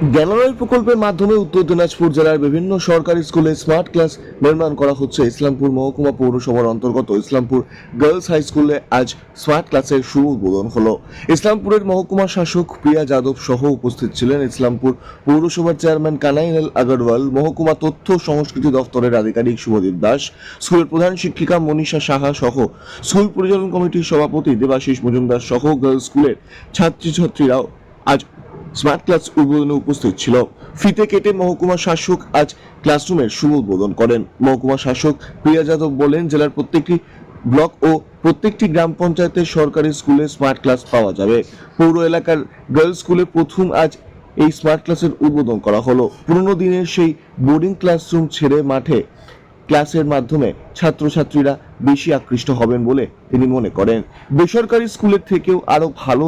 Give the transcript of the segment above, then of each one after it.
জ্ঞানালয় প্রকল্পের মাধ্যমে উত্তর দিনাজপুর জেলার বিভিন্ন সরকারি স্কুলে স্মার্ট ক্লাস নির্মাণ করা হচ্ছে। ইসলামপুর মহকুমা পৌরসভার অন্তর্গত ইসলামপুর গার্লস হাই স্কুলে আজ স্মার্ট ক্লাসের শুভ উদ্বোধন হলো। ইসলামপুরের মহকুমা শাসক প্রিয়া যাদব সহ উপস্থিত ছিলেন ইসলামপুর পৌরসভার চেয়ারম্যান কানাইলাল আগরওয়াল, মহকুমা তথ্য সংস্কৃতি দপ্তরের আধিকারিক শুভদীপ দাস, স্কুলের প্রধান শিক্ষিকা মনীষা সাহা সহ স্কুল পরিচালন কমিটির সভাপতি দেবাশিস মজুমদার সহ গার্লস স্কুলের ছাত্রছাত্রীরাও আজ স্মার্ট ক্লাস উদ্বোধনে উপস্থিত ছিল। ফিতে কেটে মহকুমা শাসক আজ ক্লাসরুমের শুভ উদ্বোধন করেন। মহকুমা শাসক প্রিয়া যাদব বলেন, জেলার প্রত্যেকটি ব্লক ও প্রত্যেকটি গ্রাম পঞ্চায়েতের সরকারি স্কুলে স্মার্ট ক্লাস পাওয়া যাবে। পৌর এলাকার গার্লস স্কুলে প্রথম আজ এই স্মার্ট ক্লাসের উদ্বোধন করা হলো। পুরনো দিনের সেই বোর্ডিং ক্লাসরুম ছেড়ে মাঠে ক্লাসের মাধ্যমে ছাত্রছাত্রীরা বেশি আকৃষ্ট হবেন বলে তিনি মনে করেন। বেসরকারি স্কুলের থেকেও আরও ভালো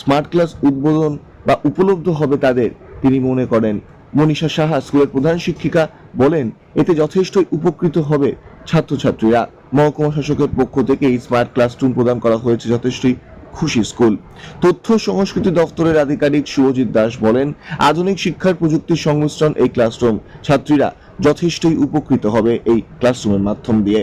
স্মার্ট ক্লাস উদ্বোধন বা উপলব্ধ হবে তাদের। তিনি মনে করেন, মনীষা সাহা, স্কুলের প্রধান শিক্ষিকা, বলেন, এতে যথেষ্টই উপকৃত হবে ছাত্রছাত্রীরা। মহকুমা শাসকের পক্ষ থেকে এই স্মার্ট ক্লাসরুম প্রদান করা হয়েছে যথেষ্টই খুশি স্কুল। তথ্য সংস্কৃতি দপ্তরের আধিকারিক শুভজিৎ দাস বলেন, আধুনিক শিক্ষার প্রযুক্তির সংমিশ্রণ এই ক্লাসরুম ছাত্রীরা যথেষ্টই উপকৃত হবে এই ক্লাসরুমের মাধ্যম দিয়ে।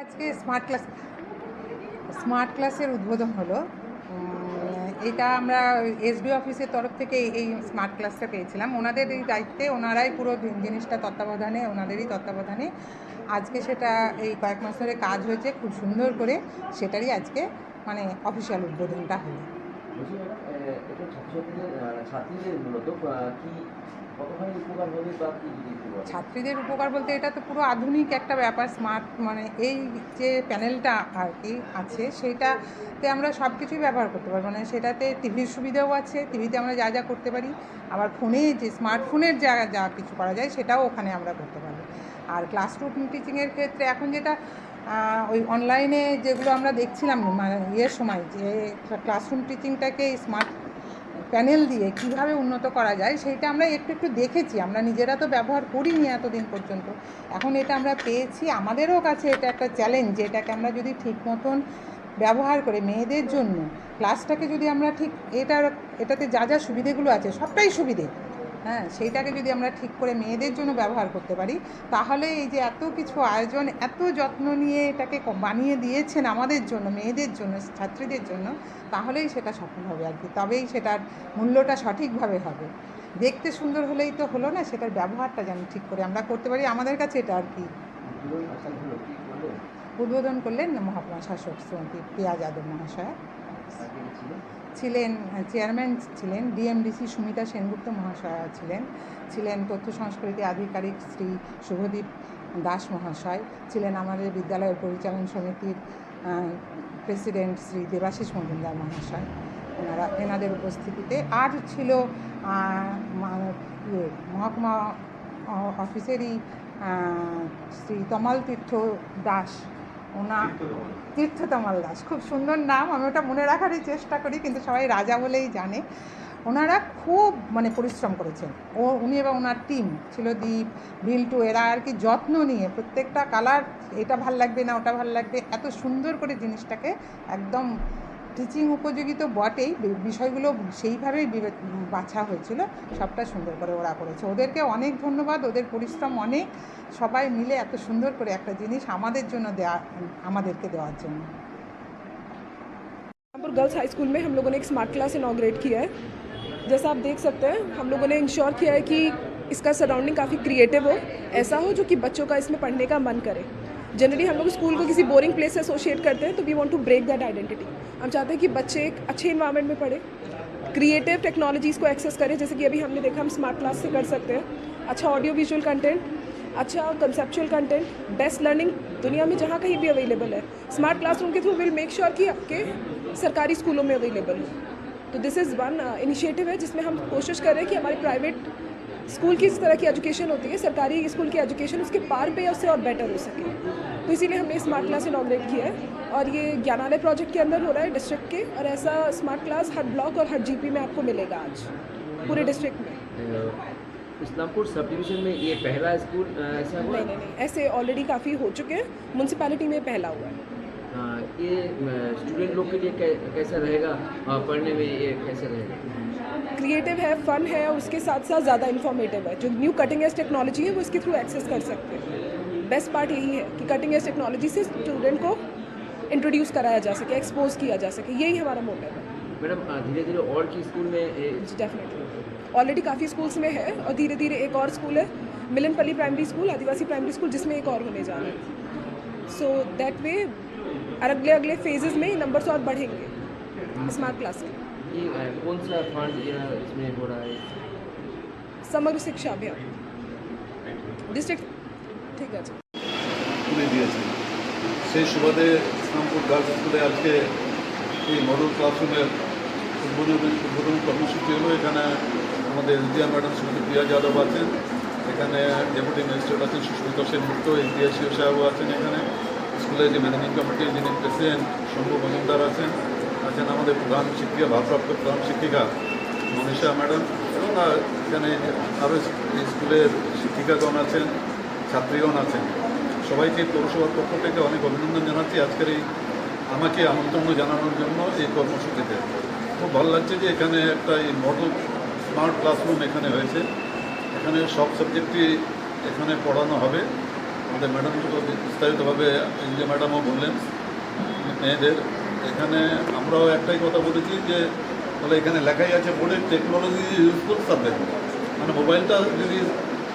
আজকে স্মার্ট ক্লাস স্মার্ট ক্লাসের উদ্বোধন হলো। এটা আমরা এসডি অফিসের তরফ থেকে এই- স্মার্ট ক্লাসটা পেয়েছিলাম। ওনাদের এই দায়িত্বে ওনারাই পুরো জিনিসটা তত্ত্বাবধানে, ওনাদেরই তত্ত্বাবধানে আজকে সেটা এই কয়েক মাস ধরে কাজ হয়েছে। খুব সুন্দর করে সেটারই আজকে মানে অফিসিয়াল উদ্বোধনটা হলো। বলছি এটা ছাত্রীদের মূলত কি উপকার হবে বা কি? ছাত্রীদের উপকার বলতে এটা তো পুরো আধুনিক একটা ব্যাপার, স্মার্ট মানে এই যে প্যানেলটা আর কি আছে, সেইটাতে আমরা সব কিছুই ব্যবহার করতে পারব। মানে সেটাতে টিভির সুবিধাও আছে, টিভিতে আমরা যা যা করতে পারি। আবার ফোনে যে স্মার্টফোনের যা যা কিছু করা যায়, সেটাও ওখানে আমরা করতে পারব। আর ক্লাসরুম টিচিংয়ের ক্ষেত্রে এখন যেটা ওই অনলাইনে যেগুলো আমরা দেখছিলাম ইয়ের সময় যে ক্লাসরুম টিচিংটাকে স্মার্ট প্যানেল দিয়ে কীভাবে উন্নত করা যায়, সেইটা আমরা একটু একটু দেখেছি। আমরা নিজেরা তো ব্যবহার করিনি এতদিন পর্যন্ত। এখন এটা আমরা পেয়েছি। আমাদেরও কাছে এটা একটা চ্যালেঞ্জ যে এটাকে আমরা যদি ঠিক মতন ব্যবহার করে মেয়েদের জন্য ক্লাসটাকে যদি আমরা ঠিক এটার, এটাতে যা যা সুবিধেগুলো আছে, সবটাই সুবিধে। হ্যাঁ সেইটাকে যদি আমরা ঠিক করে মেয়েদের জন্য ব্যবহার করতে পারি, তাহলে এই যে এত কিছু আয়োজন, এত যত্ন নিয়ে এটাকে বানিয়ে দিয়েছেন আমাদের জন্য, মেয়েদের জন্য, ছাত্রীদের জন্য, তাহলেই সেটা সফল হবে আর কি। তবেই সেটার মূল্যটা সঠিকভাবে হবে। দেখতে সুন্দর হলেই তো হলো না, সেটার ব্যবহারটা যেন ঠিক করে আমরা করতে পারি। আমাদের কাছে এটা আর কি। উদ্বোধন করলেন মহাত্মা শাসক শ্রীমতী প্রিয়া যাদব মহাশয়া। ছিলেন ছিলেন চেয়ারম্যান ছিলেন ডিএমডিসি সুমিতা সেনগুপ্ত মহাশয়া ছিলেন ছিলেন তথ্য সংস্কৃতি আধিকারিক শ্রী শুভদীপ দাস মহাশয় ছিলেন আমাদের বিদ্যালয়ের পরিচালন সমিতির প্রেসিডেন্ট শ্রী দেবাশিস মজুমদার মহাশয়। এনারা এনাদের উপস্থিতিতে আর ছিল ইয়ে, মহকুমা অফিসেরই শ্রী তমাল তীর্থ দাস ওনা তীর্থতমাল দাস। খুব সুন্দর নাম আমি ওটা মনে রাখারই চেষ্টা করি কিন্তু সবাই রাজা বলেই জানে। ওনারা খুব মানে পরিশ্রম করেছেন। ও উনি এবং ওনার টিম ছিল দ্বীপ বিল্টু এরা আর কি যত্ন নিয়ে প্রত্যেকটা কালার এটা ভালো লাগবে না ওটা ভালো লাগবে এত সুন্দর করে জিনিসটাকে একদম টিচিং উপযোগী তো বটেই বি- বিষয়গুলো সেইভাবেই বিবে- বাছা হয়েছিল সবটা সুন্দর করে ওরা করেছে ওদেরকে অনেক ধন্যবাদ ওদের পরিশ্রম অনেক সবাই মিলে এত সুন্দর করে একটা জিনিস আমাদের জন্য দেওয়া আমাদেরকে দেওয়ার জন্য रामपुर गर्ल्स हाई स्कूल में हम लोगों ने एक स्मार्ट क्लास इनाग्रेट किया है जैसा आप देख सकते हैं हम लोगों ने इंश्योर किया है कि इसका सराउंडिंग काफ़ी क्रिएटिव हो ऐसा हो जो कि बच्चों का इसमें पढ़ने का मन करे जनरली हम लोग स्कूल को किसी बोरिंग प्लेस से एसोसिएट करते हैं तो we want to break that identity हम चाहते हैं कि बच्चे एक अच्छे इन्वायरमेंट में पढ़े क्रिएटिव टेक्नोलॉजीज़ को एक्सेस करें, जैसे कि अभी हमने देखा, हम स्मार्ट क्लास से कर सकते हैं। अच्छा ऑडियो विजुअल कंटेंट अच्छा कंसेप्चुअल कंटेंट बेस्ट लर्निंग दुनिया में जहाँ कहीं भी अवेलेबल है। स्मार्ट क्लासरूम के थ्रू विल मेक श्योर कि आपके सरकारी स्कूलों में अवेलेबल हो। तो दिस इज़ वन इनिशिएटिव है जिसमें हम कोशिश कर रहे हैं कि हमारे प्राइवेट स्कूल की इस तरह की एजुकेशन होती है, सरकारी स्कूल की एजुकेशन उसके पार पे उससे और बेटर हो सके। तो इसीलिए हमने स्मार्ट क्लास इनाग्रेट किया है। और ये ज्ञानालय प्रोजेक्ट के अंदर हो रहा है डिस्ट्रिक्ट के और ऐसा स्मार्ट क्लास हर ब्लॉक और हर जीपी में आपको मिलेगा आज पूरे डिस्ट्रिक्ट में। इस्लामपुर सब डिवीज़न में ये पहला स्कूल ऐसा हुआ? नहीं नहीं नहीं ऐसे ऑलरेडी काफ़ी हो चुके हैं। म्यूनसिपैलिटी में पहला हुआ है। ये स्टूडेंट लोग के लिए कै- कैसा रहेगा? पढ़ने में ये कैसे रहेगा? क्रिएटिव है फन है उसके साथ साथ ज़्यादा इन्फॉर्मेटिव है। जो न्यू कटिंग एज टेक्नोलॉजी है वो इसके थ्रू एक्सेस कर सकते हैं। बेस्ट पार्ट यही है कि कटिंग एज टेक्नोलॉजी से स्टूडेंट को इंट्रोड्यूस कराया जा सके एक्सपोज किया जा सके यही हमारा मोटिव है। मैडम धीरे धीरे और की स्कूल में डेफिनेटली ऑलरेडी काफ़ी स्कूल्स में है और धीरे धीरे एक और स्कूल है Milanpalli primary school Adivasi primary school जिसमें एक और होने जा रहा है। सो दैट वे अगले अगले फेजेस में नंबर्स और बढ़ेंगे स्मार्ट क्लास के। कौन सा फंड इसमें हो रहा है? समग्र शिक्षा अभियान। डिस्ट्रिक्ट ঠিক আছে। সেই সুবাদে ইসলামপুর গার্লস স্কুলে আজকে এই মডেল ক্লাসরুমের উদ্বোধনী উদ্বোধনী কর্মসূচি হলো। এখানে আমাদের এসডিআর ম্যাডাম শ্রীমতী প্রিয়া যাদব আছেন। এখানে ডেপুটি ম্যাজিস্ট্রেট আছেন সুস্মিতা সেনগুপ্ত এসডিআইসিও সাহেবও আছেন এখানে। স্কুলের যে ম্যানেজিং কমিটির যিনি প্রেসিডেন্ট শম্ভু মজুমদার আছেন আছেন আমাদের প্রধান শিক্ষিকা, ভারপ্রাপ্ত প্রধান শিক্ষিকা মনীষা ম্যাডাম এবং এখানে আরও স্কুলের শিক্ষিকাগণ আছেন। ছাত্রীগণ আছেন। সবাইকে পৌরসভার পক্ষ থেকে অনেক অভিনন্দন জানাচ্ছি আজকের এই আমাকে আমন্ত্রণ জানানোর জন্য এই কর্মসূচিতে। খুব ভালো লাগছে যে এখানে একটা এই মডেল স্মার্ট ক্লাসরুম এখানে হয়েছে। এখানে সব সাবজেক্টই এখানে পড়ানো হবে। আমাদের ম্যাডামগুলো বিস্তারিতভাবে যে ম্যাডামও বললেন, মেয়েদের। এখানে আমরাও একটাই কথা বলেছি যে, তাহলে এখানে লেখাই আছে বোর্ডে টেকনোলজি ইউজফুল সাবজেক্ট মানে মোবাইলটা যদি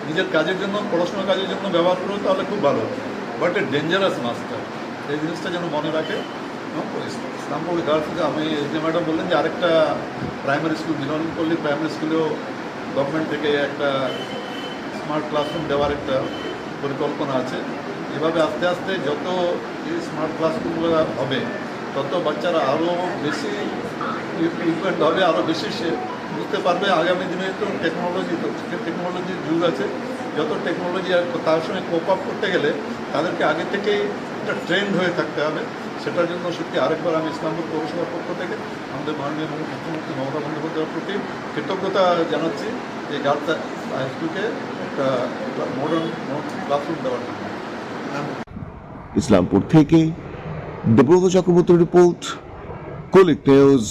নিজের কাজের জন্য, পড়াশোনার কাজের জন্য ব্যবহার করো, তাহলে খুব ভালো। বাট এ ডেঞ্জারাস মাস্টার এই জিনিসটা যেন মনে রাখে। ইসলামপুর গার্লসে আমি যে ম্যাডাম বললেন যে আরেকটা প্রাইমারি স্কুল মিলনপল্লী প্রাইমারি স্কুলেও গভর্নমেন্ট থেকে একটা স্মার্ট ক্লাসরুম দেওয়ার একটা পরিকল্পনা আছে। এভাবে আস্তে আস্তে যত এই স্মার্ট ক্লাসরুমগুলো হবে, তত বাচ্চারা আরও বেশি ইকুইপমেন্ট হবে আরও বেশি সে বুঝতে পারবে আগামী দিনে তো টেকনোলজি টেকনোলজির যুগ আছে, যত টেকনোলজি তার সঙ্গে কোপ আপ করতে গেলে তাদেরকে আগে থেকেই একটা ট্রেন্ড হয়ে থাকতে হবে। সেটার জন্য সত্যি আরেকবার আমি ইসলামপুর পৌরসভার পক্ষ থেকে আমাদের মাননীয় মুখ্যমন্ত্রী মমতা বন্দ্যোপাধ্যায়ের প্রতি কৃতজ্ঞতা জানাচ্ছি যে গার্লস হাই স্কুলকে একটা মডার্ন ক্লাসরুম দেওয়ার জন্য। ইসলামপুর থেকে দেব্রত চক্রবর্তী রিপোর্ট কলিক নিউজ